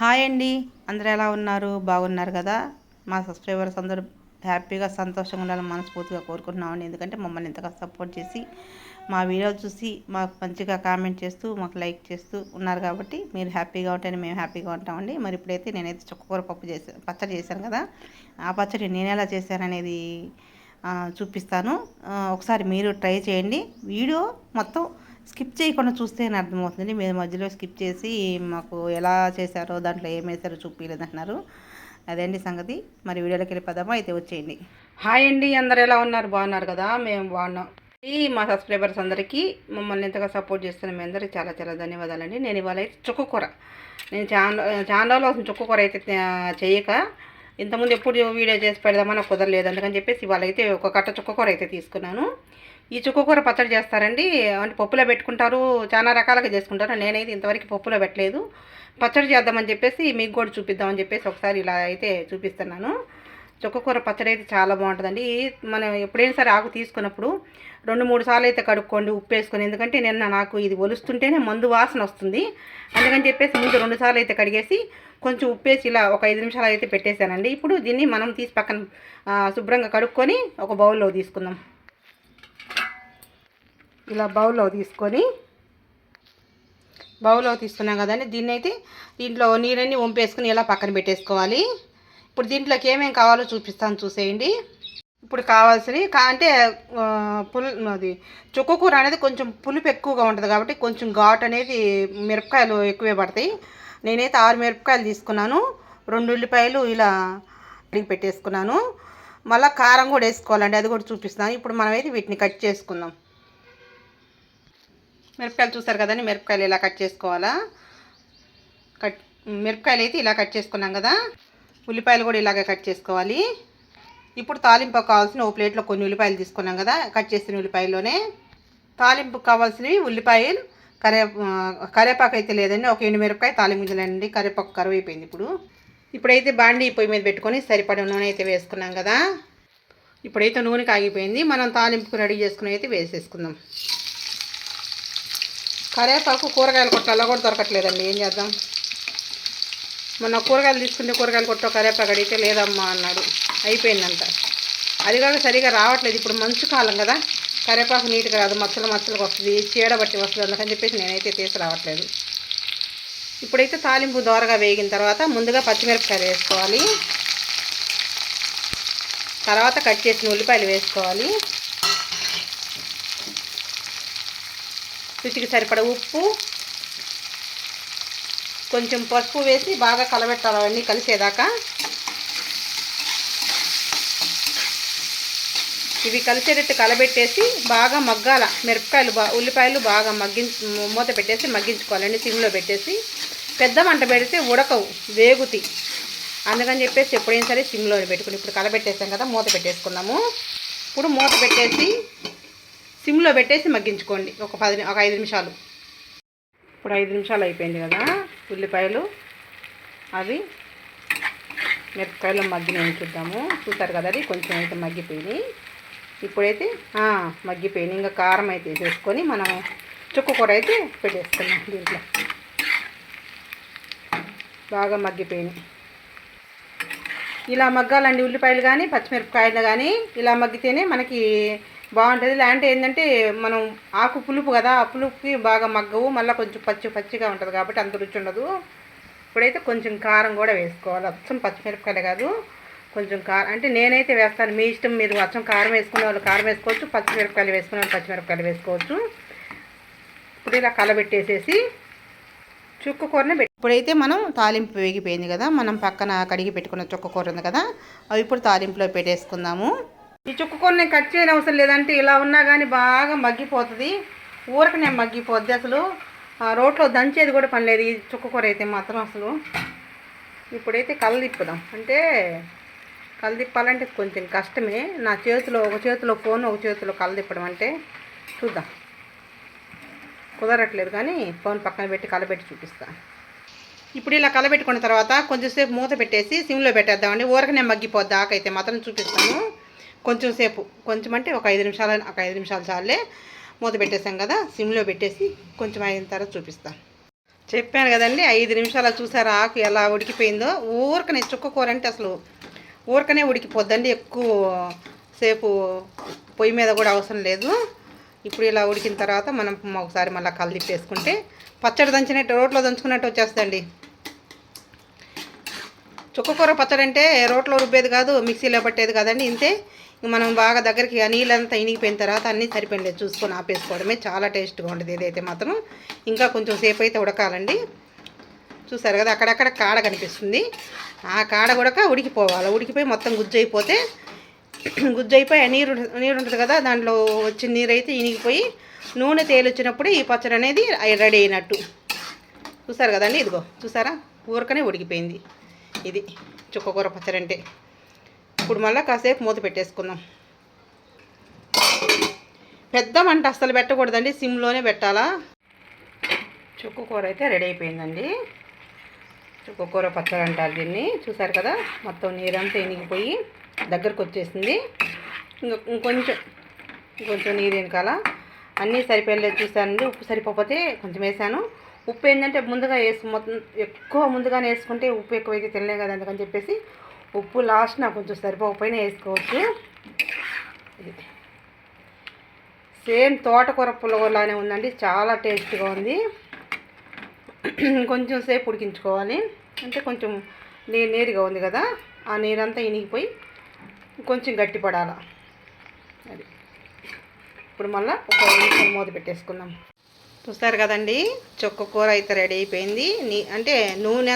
Hi అండి. అందరూ ఎలా ఉన్నారు? బాగున్నారు కదా? మా సబ్స్క్రైబర్స్ అందరూ హ్యాపీగా సంతోషంగా ఉండాలని మనస్ఫూర్తిగా కోరుకుంటున్నామండి. ఎందుకంటే మమ్మల్ని ఇంతగా సపోర్ట్ చేసి మా వీడియో చూసి మాకు మంచిగా కామెంట్ చేస్తూ మాకు లైక్ చేస్తూ ఉన్నారు కాబట్టి మీరు హ్యాపీగా ఉంటేనే మేము హ్యాపీగా ఉంటామండి. మరి ఇప్పుడైతే నేనైతే చుక్కకూర పప్పు చేసాను పచ్చడి చేశాను కదా. ఆ పచ్చడి నేను ఎలా చేశాననేది చూపిస్తాను. ఒకసారి మీరు ట్రై చేయండి. వీడియో మొత్తం స్కిప్ చేయకుండా చూస్తేనే అర్థమవుతుంది మీరు మధ్యలో స్కిప్ చేసి మాకు ఎలా చేశారో దాంట్లో ఏం వేసారో చూపించలేదు అంటున్నారు అదేంటి సంగతి. మరి వీడియోలోకి వెళ్ళిపోదామా అయితే వచ్చేయండి. హాయ్ అండి. అందరు ఎలా ఉన్నారు? బాగున్నారు కదా? మేము బాగున్నాం. ఈ మా సబ్స్క్రైబర్స్ అందరికీ మమ్మల్ని ఎంతగా సపోర్ట్ చేస్తున్న మీ అందరికీ చాలా చాలా ధన్యవాదాలండి. నేను ఇవాళ అయితే చుక్కకూర నేను చాలా చాలా రోజులు అవసరం చుక్కకూర అయితే చేయక ఇంతకుముందు ఎప్పుడు వీడియో చేసి పెడదామని కుదరలేదు. అందుకని చెప్పేసి ఇవాళ అయితే ఒక కట్ట చుక్కకూర అయితే తీసుకున్నాను. ఈ చుక్కకూర పచ్చడి చేస్తారండి. అంటే పప్పులో పెట్టుకుంటారు చాలా రకాలుగా చేసుకుంటారు. నేనైతే ఇంతవరకు పప్పులో పెట్టలేదు. పచ్చడి చేద్దామని చెప్పేసి మీకు కూడా చూపిద్దామని చెప్పేసి ఒకసారి ఇలా అయితే చూపిస్తున్నాను. చుక్కకూర పచ్చడి అయితే చాలా బాగుంటుందండి. మనం ఎప్పుడైనా సరే ఆకు తీసుకున్నప్పుడు రెండు మూడు సార్లు అయితే కడుక్కోండి ఉప్పు వేసుకొని. ఎందుకంటే నిన్న నాకు ఇది ఒలుస్తుంటేనే మందు వాసన వస్తుంది. అందుకని చెప్పేసి ముందు రెండు సార్లు అయితే కడిగేసి కొంచెం ఉప్పేసి ఇలా ఒక ఐదు నిమిషాలు అయితే పెట్టేశానండి. ఇప్పుడు దీన్ని మనం తీసి పక్కన శుభ్రంగా కడుక్కొని ఒక బౌల్లో తీసుకుందాం. ఇలా బౌల్లో తీసుకొని బౌల్లో తీసుకున్నాం కదండి. దీన్ని అయితే దీంట్లో నీరన్నీ వంపేసుకుని ఇలా పక్కన పెట్టేసుకోవాలి. ఇప్పుడు దీంట్లోకి ఏమేమి కావాలో చూపిస్తాను చూసేయండి. ఇప్పుడు కావాల్సినవి కా అంటే పుల్ అది చుక్కకూర అనేది కొంచెం పులుపు ఎక్కువగా ఉంటుంది కాబట్టి కొంచెం ఘాట్ అనేది మిరపకాయలు ఎక్కువే పడతాయి. నేనైతే ఆరు మిరపకాయలు తీసుకున్నాను. రెండు ఉల్లిపాయలు ఇలా అడిగి పెట్టేసుకున్నాను. మళ్ళీ కారం కూడా వేసుకోవాలండి. అది కూడా చూపిస్తాను ఇప్పుడు మనమైతే వీటిని కట్ చేసుకుందాం. మిరపకాయలు చూసారు కదండి? మిరపకాయలు ఇలా కట్ చేసుకోవాలా? కట్ మిరపకాయలు అయితే ఇలా కట్ చేసుకున్నాం కదా. ఉల్లిపాయలు కూడా ఇలాగే కట్ చేసుకోవాలి. ఇప్పుడు తాలింపు కావాల్సిన ఓ ప్లేట్లో కొన్ని ఉల్లిపాయలు తీసుకున్నాం కదా కట్ చేసిన ఉల్లిపాయల్లోనే. తాలింపు కావాల్సినవి ఉల్లిపాయలు కరే కరేపాకు అయితే లేదండి ఒక ఎండు మిరపకాయ తాలింపు గింజలండి కరేపాకు కరువు అయిపోయింది ఇప్పుడు. ఇప్పుడైతే బాండి పొయ్యి మీద పెట్టుకొని సరిపడే నూనె అయితే వేసుకున్నాం కదా. ఇప్పుడైతే నూనె కాగిపోయింది మనం తాలింపుకు రెడీ చేసుకుని అయితే వేసేసుకుందాం. కరేపాకు కూరగాయలు కొట్టాలో కూడా దొరకట్లేదండి. ఏం చేద్దాం? మొన్న కూరగాయలు తీసుకుంటే కూరగాయలు కొట్టో కరేపాకు అడిగితే లేదమ్మా అన్నాడు. అయిపోయిందంట. అది కాక సరిగా రావట్లేదు. ఇప్పుడు మంచు కాలం కదా. కరేపాకు నీట్గా రాదు మచ్చలు మచ్చలకు వస్తుంది చీడ బట్టి వస్తుంది అందుకని చెప్పేసి నేనైతే తీసి రావట్లేదు. ఇప్పుడైతే తాలింపు దోరగా వేగిన తర్వాత ముందుగా పచ్చిమిరపకాయలు వేసుకోవాలి. తర్వాత కట్ చేసిన ఉల్లిపాయలు వేసుకోవాలి. రుచికి సరిపడ ఉప్పు కొంచెం పసుపు వేసి బాగా కలబెట్టాలి అవన్నీ కలిసేదాకా. ఇవి కలిసేటట్టు కలబెట్టేసి బాగా మగ్గాల. మిరపకాయలు బా ఉల్లిపాయలు బాగా మగ్గి మూత పెట్టేసి మగ్గించుకోవాలండి సిమ్లో పెట్టేసి పెద్ద మంట పెడితే ఉడకవు వేగుతి అందుకని చెప్పేసి ఎప్పుడైనా సరే సిమ్లో పెట్టుకుని ఇప్పుడు కలబెట్టేసాం కదా మూత పెట్టేసుకుందాము ఇప్పుడు మూత పెట్టేసి సిమ్లో పెట్టేసి మగ్గించుకోండి. ఒక పది ఒక ఐదు నిమిషాలు. ఇప్పుడు ఐదు నిమిషాలు అయిపోయింది కదా ఉల్లిపాయలు అవి మిరపకాయలు మగ్గినాయి చూద్దాము. చూసారు కదా అది? కొంచెం అయితే మగ్గిపోయినాయి. ఇప్పుడైతే మగ్గిపోయినాయి. ఇంకా కారం అయితే వేసేసుకొని మనం చుక్క కూర అయితే పెట్టేసుకున్నాం దీంట్లో. బాగా మగ్గిపోయినాయి. ఇలా మగ్గాలండి ఉల్లిపాయలు కానీ పచ్చిమిరపకాయలు కానీ ఇలా మగ్గితేనే మనకి బాగుంటుంది. లేదంటే ఏంటంటే మనం ఆకు పులుపు కదా ఆ పులుపుకి బాగా మగ్గవు మళ్ళీ కొంచెం పచ్చి పచ్చిగా ఉంటుంది కాబట్టి అంత రుచి ఉండదు. ఇప్పుడైతే కొంచెం కారం కూడా వేసుకోవాలి. అచ్చం పచ్చిమిరపకాయలు కాదు కొంచెం కారం. అంటే నేనైతే వేస్తాను. మీ ఇష్టం మీరు అచ్చం కారం వేసుకునే వాళ్ళు కారం వేసుకోవచ్చు పచ్చిమిరపకాయలు వేసుకునే వాళ్ళు పచ్చిమిరపకాయలు వేసుకోవచ్చు. ఇప్పుడు ఇలా కలబెట్టేసేసి చుక్క కూరని పెట్టి ఇప్పుడైతే మనం తాలింపు వేగిపోయింది కదా మనం పక్కన కడిగి పెట్టుకున్న చుక్క కూర ఉంది కదా అవి ఇప్పుడు తాలింపులో పెట్టేసుకుందాము. ఈ చుక్క నేను కట్ చేయని అవసరం లేదంటే ఇలా ఉన్నా కానీ బాగా మగ్గిపోతుంది. ఊరకనే మగ్గిపోద్ది అసలు. ఆ రోట్లో దంచేది కూడా పని లేదు ఈ చుక్క కూర అయితే మాత్రం అసలు. ఇప్పుడైతే కలదిప్పుదాం అంటే కలదిప్పాలంటే కొంచెం కష్టమే. నా చేతిలో ఒక చేతిలో ఫోన్ ఒక చేతిలో కలదిప్పడం అంటే చూద్దాం. కుదరట్లేదు కానీ ఫోన్ పక్కన పెట్టి కలబెట్టి చూపిస్తా. ఇప్పుడు ఇలా కలబెట్టుకున్న తర్వాత కొంచెంసేపు మూత పెట్టేసి సిమ్లో పెట్టేద్దామండి. ఊరకనే మగ్గిపోద్ది ఆకైతే మాత్రం చూపిస్తాను. కొంచెం సేపు కొంచెం అంటే ఒక ఐదు నిమిషాలు ఒక ఐదు నిమిషాలు చాలే. మూత పెట్టేసాం కదా సిమ్లో పెట్టేసి కొంచెం అయిన తర్వాత చూపిస్తాను చెప్పాను కదండి ఐదు నిమిషాలు చూసారా ఆకు ఎలా ఉడికిపోయిందో. ఊరకనే చుక్క కూర అంటే అసలు ఊరకనే ఉడికిపోద్దండి. ఎక్కువ సేపు పొయ్యి మీద కూడా అవసరం లేదు. ఇప్పుడు ఇలా ఉడికిన తర్వాత మనం ఒకసారి మళ్ళీ కలదిప్పేసుకుంటే పచ్చడి దంచినట్టు రోట్లో దంచుకున్నట్టు వచ్చేస్తుందండి. చుక్కకూర పచ్చడి అంటే రోట్లో రుబ్బేది కాదు మిక్సీలో పట్టేది కాదండి ఇంతే. మనం బాగా దగ్గరికి ఆ నీళ్ళంతా ఇనిగిపోయిన తర్వాత అన్నీ సరిపోయింది చూసుకొని ఆపేసుకోవడమే చాలా టేస్ట్గా ఉండదు ఏదైతే మాత్రం. ఇంకా కొంచెం సేపు అయితే ఉడకాలండి. చూసారు కదా అక్కడక్కడ కాడ కనిపిస్తుంది. ఆ కాడ కూడా ఉడికిపోవాలి. ఉడికిపోయి మొత్తం గుజ్జు అయిపోతే గుజ్జు అయిపోయి ఆ నీరు నీరు ఉంటుంది కదా దాంట్లో వచ్చిన నీరు అయితే ఇనిగిపోయి నూనె తేలిచ్చినప్పుడు ఈ పచ్చడి అనేది రెడీ అయినట్టు. చూసారు కదండి ఇదిగో. చూసారా? ఊరకనే ఉడికిపోయింది. ఇది చుక్కకూర పచ్చడి అంటే ఇప్పుడు మళ్ళీ కాసేపు మూత పెట్టేసుకుందాం. పెద్ద మంట అస్సలు పెట్టకూడదండి సిమ్లోనే పెట్టాలా? చుక్క కూర అయితే రెడీ అయిపోయిందండి. చుక్క కూర పచ్చడి అంటారు దీన్ని చూసారు కదా? మొత్తం నీరంతా ఎనిగిపోయి దగ్గరకు వచ్చేసింది. ఇంకొంచెం ఇంకొంచెం నీరు వెనకాల. అన్నీ సరిపోయలేదు చూసానండి ఉప్పు సరిపోతే కొంచెం వేసాను. ఉప్పు ఏంటంటే ముందుగా వేసు మొత్తం ఎక్కువ ముందుగానే వేసుకుంటే ఉప్పు ఎక్కువైతే తినలే కదా అందుకని చెప్పేసి ఉప్పు లాస్ట్ నాకు కొంచెం సరిపోకపోయినా వేసుకోవచ్చు. ఇది. సేమ్ తోటకూర పుల్లగూరలానే ఉందండి చాలా టేస్ట్గా ఉంది. కొంచెం సేపు ఉడికించుకోవాలి. అంటే కొంచెం నీరు నీరుగా ఉంది కదా ఆ నీరంతా ఇనిగిపోయి కొంచెం గట్టిపడాల. అది. ఇప్పుడు మళ్ళీ ఒక నిమిషం మూత పెట్టేసుకుందాం. చూస్తారు కదండి. చొక్క కూర అయితే రెడీ అయిపోయింది. నీ అంటే నూనె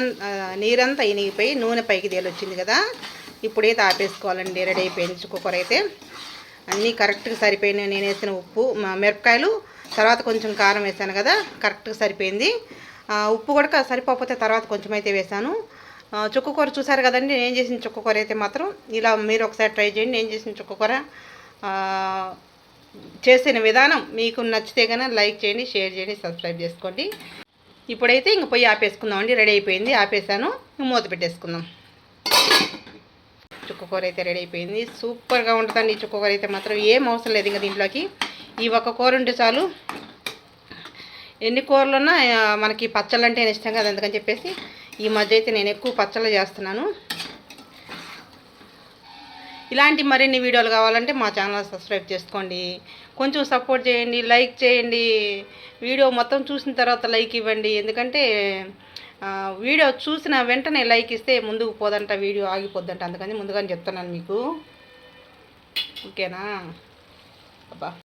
నీరంతా ఇనిగిపోయి నూనె పైకి తేలొచ్చింది కదా. ఇప్పుడైతే ఆపేసుకోవాలండి రెడీ అయిపోయింది చుక్క కూర అయితే. అన్నీ కరెక్ట్గా సరిపోయినాయి. నేను వేసిన ఉప్పు మిరపకాయలు తర్వాత కొంచెం కారం వేసాను కదా. కరెక్ట్గా సరిపోయింది. ఉప్పు కూడా సరిపోకపోతే తర్వాత కొంచెం అయితే వేసాను. చుక్క కూర చూసారు కదండి. నేను చేసిన చుక్క కూర అయితే మాత్రం ఇలా మీరు ఒకసారి ట్రై చేయండి. నేను చేసిన చుక్క కూర చేసిన విధానం మీకు నచ్చితే కనుక లైక్ చేయండి షేర్ చేయండి సబ్స్క్రైబ్ చేసుకోండి. ఇప్పుడైతే ఇంక పొయ్యి ఆపేసుకుందామండి రెడీ అయిపోయింది. ఆపేసాను మూత పెట్టేసుకుందాం. చుక్కకూర అయితే రెడీ అయిపోయింది. సూపర్గా ఉంటుందండి ఈ చుక్కకూర అయితే మాత్రం. ఏం అవసరం లేదు ఇంకా దీంట్లోకి. ఈ ఒక్క కూర ఉంటే చాలు. ఎన్ని కూరలున్నా మనకి పచ్చళ్ళు అంటే ఇష్టం కదా అందుకని చెప్పేసి ఈ మధ్య అయితే నేను ఎక్కువ పచ్చళ్ళు చేస్తున్నాను. ఇలాంటి మరిన్ని వీడియోలు కావాలంటే మా ఛానల్ సబ్స్క్రైబ్ చేసుకోండి. కొంచెం సపోర్ట్ చేయండి లైక్ చేయండి. వీడియో మొత్తం చూసిన తర్వాత లైక్ ఇవ్వండి. ఎందుకంటే వీడియో చూసిన వెంటనే లైక్ ఇస్తే ముందుకు పోదంట వీడియో ఆగిపోద్దంట. అందుకని ముందుగానే చెప్తున్నాను మీకు. ఓకేనా? అబ్బా.